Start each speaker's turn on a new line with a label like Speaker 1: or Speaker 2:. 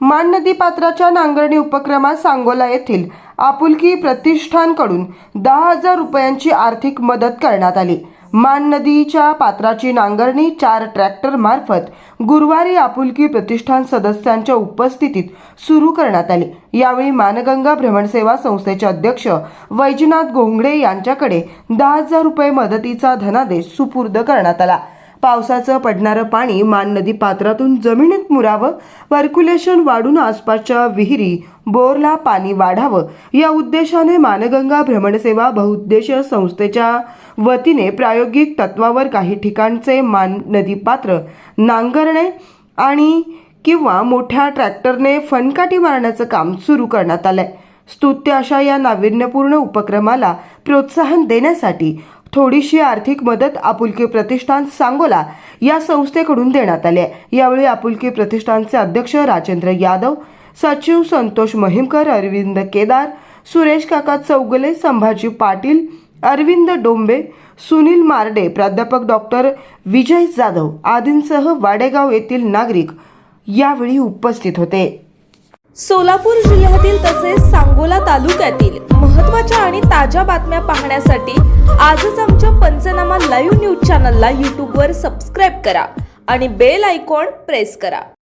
Speaker 1: मान नदी पात्राच्या नांगरणी उपक्रमात सांगोला येथील आपुलकी प्रतिष्ठानकडून दहा हजार रुपयांची आर्थिक मदत करण्यात आली. मान नदीच्या पात्राची नांगरणी चार ट्रॅक्टर मार्फत गुरुवारी आपुलकी प्रतिष्ठान सदस्यांच्या उपस्थितीत सुरू करण्यात आली. यावेळी मानगंगा भ्रमणसेवा संस्थेचे अध्यक्ष वैजनाथ गोंगडे यांच्याकडे दहा हजार रुपये मदतीचा धनादेश सुपूर्द करण्यात आला. पावसाचं पडणारं पाणी मान नदी पात्रातून जमिनीत मुरावं वर्क्युलेशन वाढून आसपासच्या विहिरी बोरला पाणी वाढावं या उद्देशाने मानगंगा भ्रमणसेवा बहुउद्देशीय संस्थेच्या वतीने प्रायोगिक तत्वावर काही ठिकाणचे मान नदी पात्र नांगरणे आणि किंवा मोठ्या ट्रॅक्टरने फनकाटी मारण्याचं काम सुरू करण्यात आलंय. स्तुत्य अशा या नाविन्यपूर्ण उपक्रमाला प्रोत्साहन देण्यासाठी थोडीशी आर्थिक मदत आपुलकी प्रतिष्ठान सांगोला या संस्थेकडून देण्यात आली आहे. यावेळी आपुलकी प्रतिष्ठानचे अध्यक्ष राजेंद्र यादव सचिव संतोष महिमकर अरविंद केदार सुरेश काका चौगले संभाजी पाटील अरविंद डोंबे सुनील मार्डे प्राध्यापक डॉक्टर विजय जाधव आदींसह वाडेगाव येथील नागरिक यावेळी उपस्थित होते.
Speaker 2: सोलापूर जिल्ह्यातील तसेच सांगोला तालुक्यातील आणि ताज्या बातम्या पाहण्यासाठी आजच आमच्या पंचनामा लाईव्ह न्यूज चॅनलला यूट्यूबवर सबस्क्राईब करा आणि बेल आयकॉन प्रेस करा.